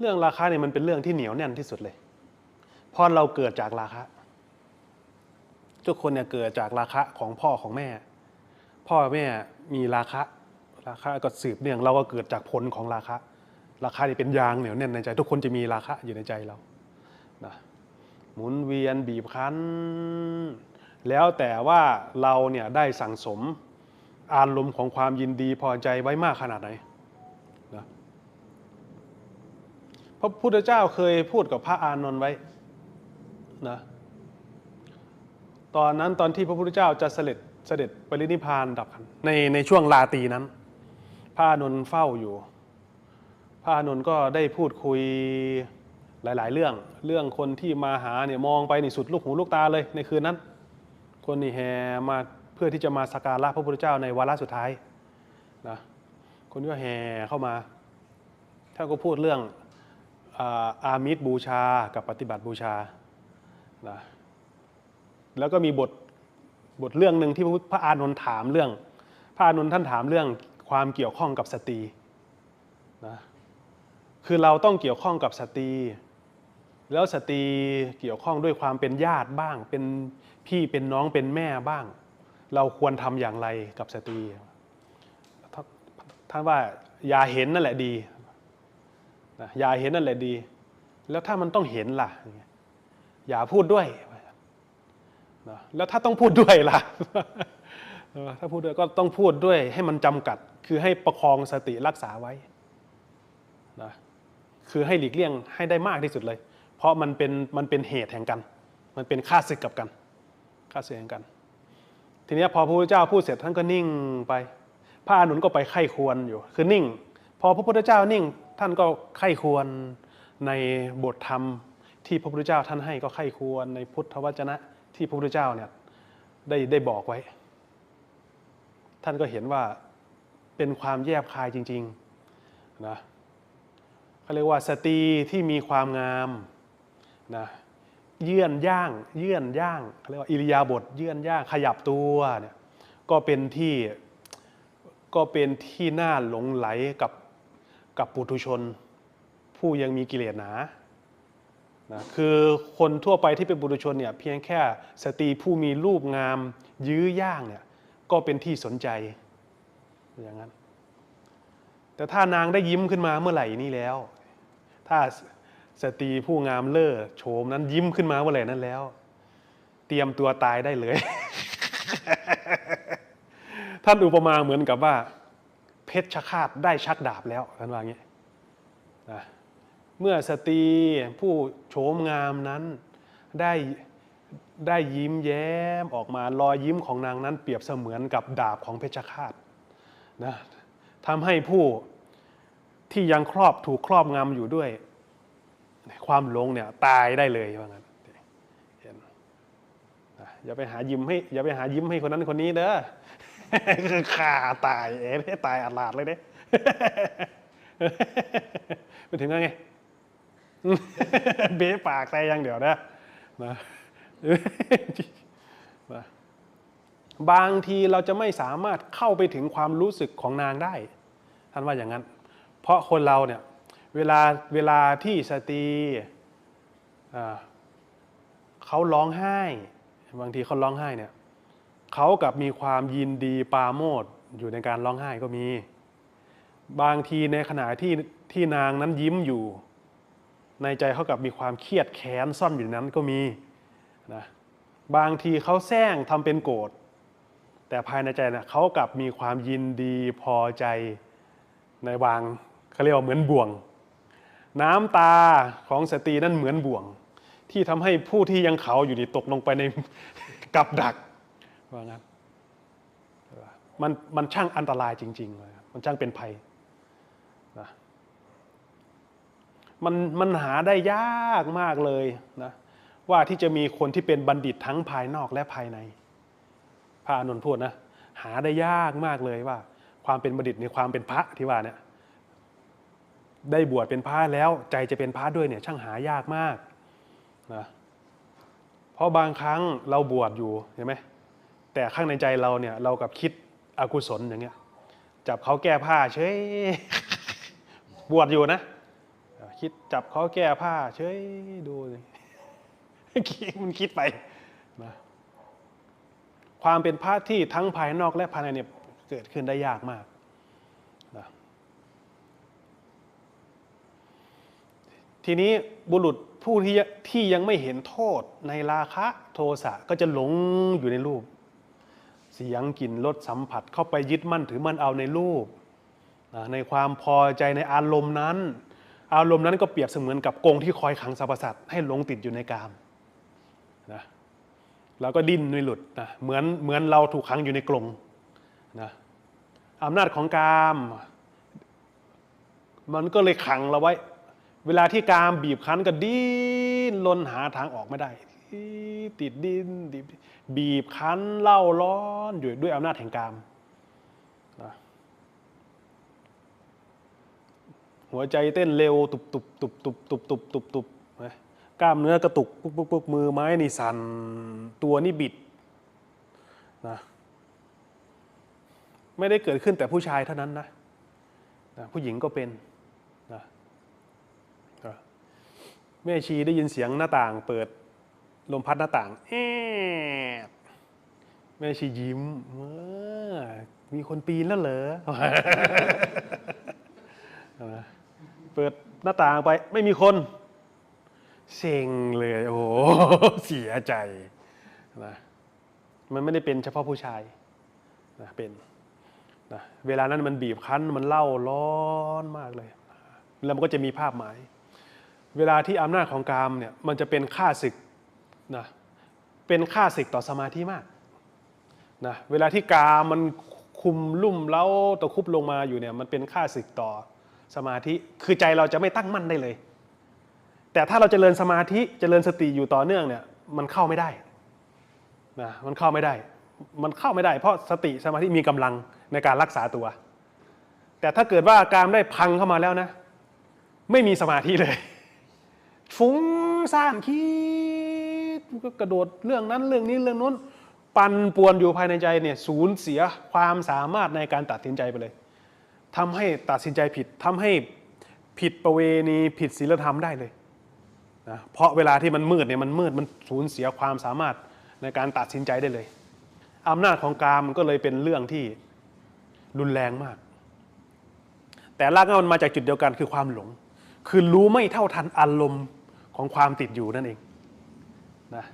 เรื่องราคะเนี่ยมันเป็นเรื่องที่เหนียวแน่นที่สุดเลยเพราะเราเกิดจากราคะทุกคนเนี่ยเกิดจากราคะของพ่อของแม่ พ่อแม่มีราคะ ราคะก็สืบเนื่องเราก็เกิดจากผลของราคะ ราคะนี่เป็นยางเหนียวแน่นในใจ ทุกคนจะมีราคะอยู่ในใจเรานะหมุนเวียนบีบคั้น แล้วแต่ว่าเราเนี่ยได้สั่งสมอารมณ์ของความยินดีพอใจไว้มากขนาดไหนนะ พระพุทธเจ้าเคยพูดกับพระอานนท์ไว้นะตอนนั้นตอนที่พระพุทธเจ้าจะเสด็จเสด็จปรินิพพานดับขันในในช่วงลาตีนั้น พระอานนท์เฝ้าอยู่ พระอานนท์ก็ได้พูดคุยหลาย ๆ เรื่อง เรื่องคนที่มาหาเนี่ยมองไปนี่สุดลูกหูลูกตาเลยในคืนนั้น คนนี่แห่มาเพื่อที่จะมาสักการะพระพุทธเจ้าในวาระสุดท้ายนะคนก็แห่เข้ามาท่านก็พูดเรื่อง อามิตรบูชากับปฏิบัติบูชานะแล้วก็มีบทบทเรื่องหนึ่งที่พระอานนท์ถามเรื่อง พระอานนท์ท่านถามเรื่องความเกี่ยวข้องกับสตรีนะคือเราต้องเกี่ยวข้องกับสตรี แล้วสตรีเกี่ยวข้องด้วยความเป็นญาติบ้าง เป็นพี่เป็นน้องเป็นแม่บ้าง เราควรทำอย่างไรกับสตรีท่านท่านว่าอย่าเห็นนั่นแหละดี นะอย่าเห็นนั่นแหละดี แล้วถ้ามันต้องเห็นล่ะอย่างเงี้ยอย่าพูดด้วยนะแล้วถ้าต้องพูดด้วยล่ะ ถ้าพูดด้วยก็ต้องพูดด้วยให้มันจำกัด คือให้ประคองสติรักษาไว้นะคือให้หลีกเลี่ยงให้ได้มากที่สุดเลย เพราะมันเป็นมันเป็นเหตุแห่งกัน มันเป็นค่าศึกกับกันค่าศึกแห่งกัน ทีนี้พอพระพุทธเจ้าพูดเสร็จท่านก็นิ่งไปพระอานนก็ไปไข้ควรอยู่ คือนิ่ง พอพระพุทธเจ้านิ่ง ท่านก็ไข้ควรในบทธรรมที่พระพุทธเจ้าท่านให้ก็ไข้ควรในพุทธวจนะที่พระพุทธเจ้าเนี่ยได้ได้บอกไว้ ท่านก็เห็นว่าเป็นความแยบคายจริงๆนะเขาเรียกว่าสตรีที่มีความงามนะเยื่อนย่างเยื่อนย่างเขาเรียกว่าอิริยาบถเยื่อนย่างขยับตัวเนี่ยก็เป็นที่ก็เป็นที่น่าหลงไหลกับ กับปุถุชน ผู้ยังมีกิเลสหนานะคือคนทั่วไปที่เป็นปุถุชนเนี่ยเพียงแค่สตรีผู้มีรูปงามยื้อย่างเนี่ยก็เป็นที่สนใจอย่างนั้น แต่ถ้านางได้ยิ้มขึ้นมาเมื่อไหร่นี่แล้ว ถ้าสตรีผู้งามเล่อโฉมนั้นยิ้มขึ้นมาเมื่อไหร่นั้นแล้ว เตรียมตัวตายได้เลย ท่านอุปมาเหมือนกับว่า เพชฌฆาตได้ชักดาบแล้วท่านว่าอย่างนี้นะเมื่อสตรีผู้โฉมงามนั้นได้ได้ยิ้มแย้มออกมารอยยิ้มของนางนั้น เปรียบเสมือนกับดาบของเพชฌฆาตนะทำให้ผู้ที่ยังครอบถูกครอบงำอยู่ด้วย ความหลงเนี่ยตายได้เลยว่างั้นเห็นนะอย่าไปหายิ้มให้อย่าไปหายิ้มให้คนนั้นคนนี้เด้อ ข่าตายเอ๋ให้ตายอาลาดเลยเด้ไปถึงไงเบ๊ปากแต่อยังเดี๋ยวนะนะนะบางทีเราจะไม่สามารถเข้าไปถึงความรู้สึกของนางได้ ท่านว่าอย่างนั้น เพราะคนเราเนี่ยเวลาเวลาที่สตรีอ่าเขาร้องไห้ บางทีเขาร้องไห้เนี่ย เขากับมีความยินดีปาโมดอยู่ในการร้องไห้ก็มี บางทีในขณะที่ที่นางนั้นยิ้มอยู่ ในใจเขากับมีความเครียดแค้นซ่อนอยู่นั้นก็มีนะบางทีเขาแซงทำเป็นโกรธแต่ภายในใจนี่ยเขากับมีความยินดีพอใจในวางเขาเรียกว่าเหมือนบ่วง น้ำตาของสตรีนั่นเหมือนบ่วง ที่ทำให้ผู้ที่ยังเขาอยู่ดีตกลงไปในกับดัก ว่างั้นมันมันช่างอันตรายจริงๆเลยมันช่างเป็นภัยนะมันมันหาได้ยากมากเลยนะว่าที่จะมีคนที่เป็นบัณฑิตทั้งภายนอกและภายในพระอานนท์พูดนะหาได้ยากมากเลยว่า ความเป็นบัณฑิตในความเป็นพระที่ว่าเนี่ยได้บวชเป็นพระแล้วใจจะเป็นพระด้วยเนี่ยช่างหายากมากนะเพราะบางครั้งเราบวชอยู่เห็นไหม แต่ข้างในใจเราเนี่ยเรากับคิดอกุศลอย่างเงี้ยจับเขาแก้ผ้าเฉยบวชอยู่นะ คิดจับเขาแก้ผ้าเฉยดูเลยมันคิดไปนะความเป็นพระที่ทั้งภายนอกและภายในเนี่ยเกิดขึ้นได้ยากมากนะทีนี้บุรุษผู้ที่ที่ยังไม่เห็นโทษในราคะโทสะก็จะหลงอยู่ในรูป สียงกลิ่นรสสัมผัสเข้าไปยึดมั่นถือมั่นเอาในรูปในความพอใจในอารมณ์นั้น อารมณ์นั้นก็เปรียบเสมือนกับกรงที่คอยขังสรรพสัตว์ให้หลงติดอยู่ในกามนะแล้วก็ดิ้นไม่หลุดนะเหมือนเหมือนเราถูกขังอยู่ในกรงนะอำนาจของกาม มันก็เลยขังเราไว้ เวลาที่กามบีบคั้นก็ดิ้นรนหาทางออกไม่ได้ ติดดินติดบีบคั้นเล่าร้อนอยู่ด้วยอำนาจแห่งกามนะหัวใจเต้นเร็วตุบตุบตุบตุบตุบตุบตุบตุบนะกล้ามเนื้อกระตุกปุ๊บปุ๊บปุ๊บมือไม้นี่สั่นตัวนี่บิดนะไม่ได้เกิดขึ้นแต่ผู้ชายเท่านั้นนะนะผู้หญิงก็เป็นนะนะแม่ชีได้ยินเสียงหน้าต่างเปิด ลมพัดหน้าต่างแอบแม่ชียิ้มเออมีคนปีนแล้วเหรอเปิดหน้าต่างไปไม่มีคนเซ็งเลยโอ้โหเสียใจนะมันไม่ได้เป็นเฉพาะผู้ชายนะเป็นนะเวลานั้นมันบีบคั้นมันเล่าร้อนมากเลย แล้วมันก็จะมีภาพหมาย เวลาที่อำนาจของกามเนี่ยมันจะเป็นค่าศึก นะเป็นค่าศึกต่อสมาธิมากนะเวลาที่กามมันคุมลุ่มเล้าตะคุบลงมาอยู่เนี่ยมันเป็นค่าศึกต่อสมาธิ คือใจเราจะไม่ตั้งมั่นได้เลย แต่ถ้าเราจเจริญสมาธิเจริญสติอยู่ต่อเนื่องเนี่ยมันเข้าไม่ได้นะมันเข้าไม่ได้ มันเข้าไม่ได้ เพราะสติสมาธิมีกำลังในการรักษาตัว แต่ถ้าเกิดว่าการได้พังเข้ามาแล้วนะ ไม่มีสมาธิเลยฟุ้งซ่านคิด ก็กระโดดเรื่องนั้นเรื่องนี้เรื่องนู้น ปั่นป่วนอยู่ภายในใจเนี่ยสูญเสียความสามารถในการตัดสินใจไปเลยทำให้ตัดสินใจผิดทำให้ผิดประเวณีผิดศีลธรรมได้เลยนะเพราะเวลาที่มันมืดเนี่ยมันมืดมันสูญเสียความสามารถในการตัดสินใจได้เลยอำนาจของกามมันก็เลยเป็นเรื่องที่รุนแรงมาก แต่รากเหง้ามันมาจากจุดเดียวกันคือความหลง คือรู้ไม่เท่าทันอารมณ์ของความติดอยู่นั่นเอง นะ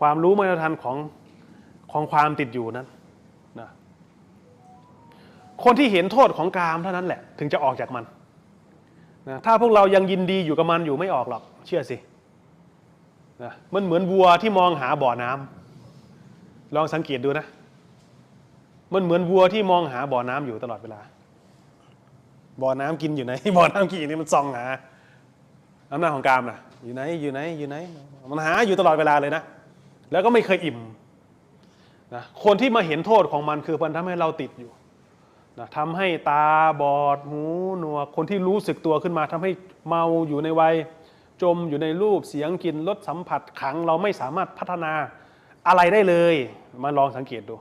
ความรู้ม่เท่านของของความติดอยู่นั้นนะคนที่เห็นโทษของกามเท่านั้นแหละ ถึงจะออกจากมันนะถ้าพวกเรายังยินดีอยู่กับมันอยู่ไม่ออกหรอก เชื่อสินะมันเหมือนวัวที่มองหาบ่อน้ำลองสังเกตดูนะ มันเหมือนวัวที่มองหาบ่อน้ำอยู่ตลอดเวลา บ่อน้ำกินอยู่ไหนบ่อน้ำกินอยู่นี่มันซองหาอำนาจของกามนะ อยู่ไหนอยู่ไหนอยู่ไหนมันหาอยู่ตลอดเวลาเลยนะ แล้วก็ไม่เคยอิ่มนะคนที่มาเห็นโทษของมันคือมันทำให้เราติดอยู่นะทำให้ตาบอดหูหนวกคนที่รู้สึกตัวขึ้นมาทำให้เมาอยู่ในวัย จมอยู่ในรูปเสียงกลิ่นรสสัมผัสขัง เราไม่สามารถพัฒนาอะไรได้เลย มาลองสังเกตดู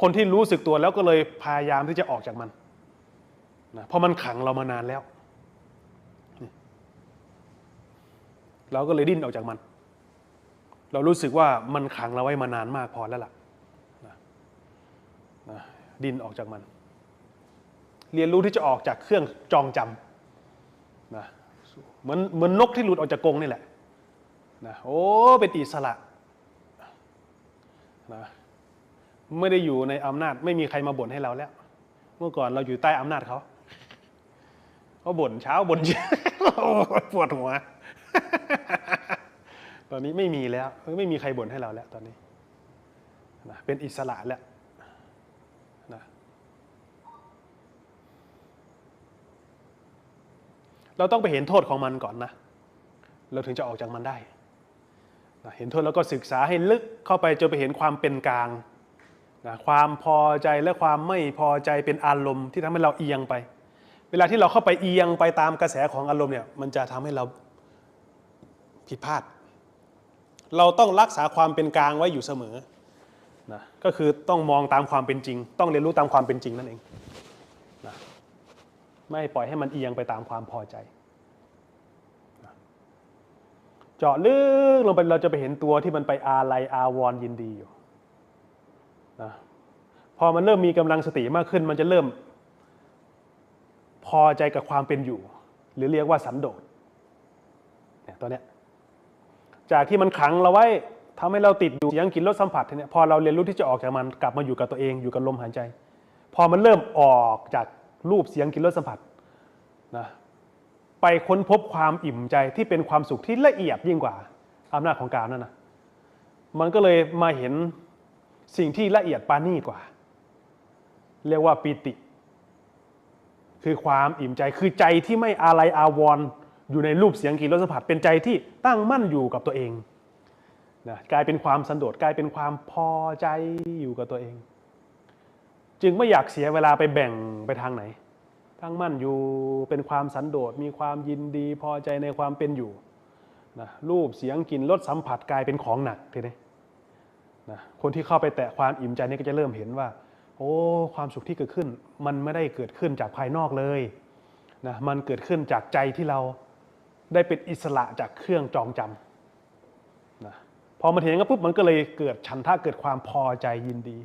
คนที่รู้สึกตัวแล้วก็เลยพยายามที่จะออกจากมันนะเพราะมันขังเรามานานแล้ว เราก็เลยดิ้นออกจากมัน เรารู้สึกว่ามันขังเราไว้มานานมากพอแล้วล่ะนะนะดิ้นออกจากมัน เรียนรู้ที่จะออกจากเครื่องจองจำนะเหมือนเหมือนนกที่หลุดออกจากกรงนี่แหละนะโอ้เป็นอิสระนะไม่ได้อยู่ในอำนาจ ไม่มีใครมาบ่นให้เราแล้ว เมื่อก่อนเราอยู่ใต้อำนาจเขาเขาบ่นเช้าบ่นเย็นปวดหัว ตอนนี้ไม่มีแล้ว ไม่มีใครบ่นให้เราแล้วตอนนี้นะเป็นอิสระแล้วนะเราต้องไปเห็นโทษของมันก่อนนะ เราถึงจะออกจากมันได้นะเห็นโทษแล้วก็ศึกษาให้ลึกเข้าไปจนไปเห็นความเป็นกลางนะความพอใจและความไม่พอใจเป็นอารมณ์ที่ทำให้เราเอียงไป เวลาที่เราเข้าไปเอียงไปตามกระแสของอารมณ์เนี่ย มันจะทำให้เรา ผิดพลาด เราต้องรักษาความเป็นกลางไว้อยู่เสมอนะก็คือต้องมองตามความเป็นจริง ต้องเรียนรู้ตามความเป็นจริงนั่นเองนะไม่ปล่อยให้มันเอียงไปตามความพอใจเจาะลึกลงไปเราจะไปเห็นตัวที่มันไปอาลัยอาวรยินดีอยู่นะพอมันเริ่มมีกำลังสติมากขึ้น มันจะเริ่ม พอใจกับความเป็นอยู่ หรือเรียกว่าสันโดษเนี่ยตัวเนี้ย จากที่มันขังเราไว้ทำให้เราติดอยู่เสียงกินรสสัมผัสทีเนี่ยพอเราเรียนรู้ที่จะออกจากมันกลับมาอยู่กับตัวเองอยู่กับลมหายใจ พอมันเริ่มออกจากรูปเสียงกินรสสัมผัสนะไปค้นพบความอิ่มใจที่เป็นความสุขที่ละเอียดยิ่งกว่าอำนาจของกามนั่นนะมันก็เลยมาเห็นสิ่งที่ละเอียดปานีกว่า เรียกว่าปีติ คือความอิ่มใจคือใจที่ไม่อาลัยอาวรณ์ อยู่ในรูปเสียงกลิ่นรสสัมผัสเป็นใจที่ตั้งมั่นอยู่กับตัวเองนะกลายเป็นความสันโดษกลายเป็นความพอใจอยู่กับตัวเอง จึงไม่อยากเสียเวลาไปแบ่งไปทางไหน ตั้งมั่นอยู่เป็นความสันโดษมีความยินดีพอใจในความเป็นอยู่นะรูปเสียงกลิ่นรสสัมผัสกลายเป็นของหนักทีนี้นะคนที่เข้าไปแตะความอิ่มใจนี่ก็จะเริ่มเห็นว่า โอ้ความสุขที่เกิดขึ้น มันไม่ได้เกิดขึ้นจากภายนอกเลยนะมันเกิดขึ้นจากใจที่เรา ได้เป็นอิสระจากเครื่องจองจำนะพอมาเห็นอย่างนั้นปุ๊บมันก็เลยเกิดฉันทะเกิดความพอใจยินดี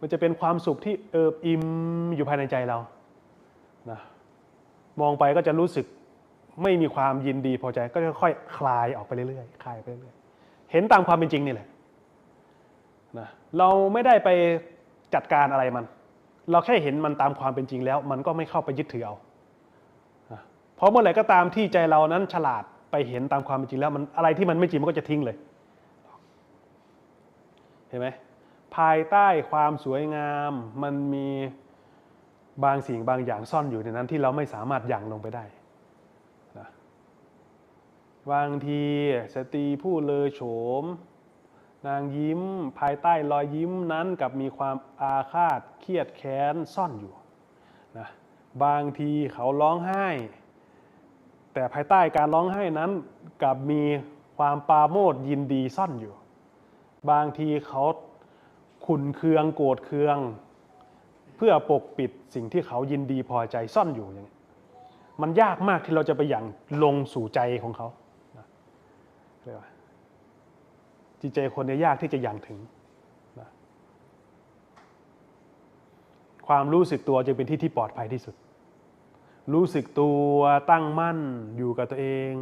มันจะเป็นความสุขที่เอิบอิ่มอยู่ภายในใจเรานะมองไปก็จะรู้สึกไม่มีความยินดีพอใจก็จะค่อยคลายออกไปเรื่อยๆคลายไปเรื่อยๆเห็นตามความเป็นจริงนี่แหละนะเราไม่ได้ไปจัดการอะไรมัน เราแค่เห็นมันตามความเป็นจริงแล้ว มันก็ไม่เข้าไปยึดถือเอา ราะเมื่อไหร่ก็ตามที่ใจเรานั้นฉลาดไปเห็นตามความเป็นจริงแล้วมันอะไรที่มันไม่จริงมันก็จะทิ้งเลย เห็นไหมภายใต้ความสวยงามมันมีบางสิ่งบางอย่างซ่อนอยู่ในนั้นที่เราไม่สามารถยั่งลงไปได้นะบางทีสตรีผู้เลอโฉม นางยิ้ม ภายใต้รอยยิ้มนั้นกับมีความอาฆาตเครียดแค้นซ่อนอยู่นะบางทีเขาร้องไห้ แต่ภายใต้การร้องไห้นั้นกับมีความปาโมทยินดีซ่อนอยู่ บางทีเขาขุนเคืองโกรธเคือง เพื่อปกปิดสิ่งที่เขายินดีพอใจซ่อนอยู่อย่างนี้มันยากมากที่เราจะไปอย่างลงสู่ใจของเขาเรียกว่าจิตใจคนเนี่ยยากที่จะอย่างถึง ความรู้สึกตัวจึงเป็นที่ที่ปลอดภัยที่สุด รู้สึกตัวตั้งมั่นอยู่กับตัวเอง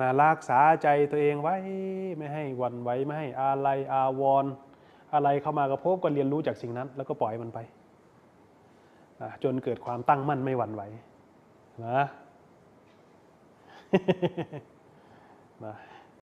นะรักษาใจตัวเองไว้ไม่ให้วันไหวไม่ให้อะไรอาวรณ์อะไรเข้ามากระพบก็เรียนรู้จากสิ่งนั้น แล้วก็ปล่อยมันไปนะจนเกิดความตั้งมั่นไม่หวั่นไหวนะนะ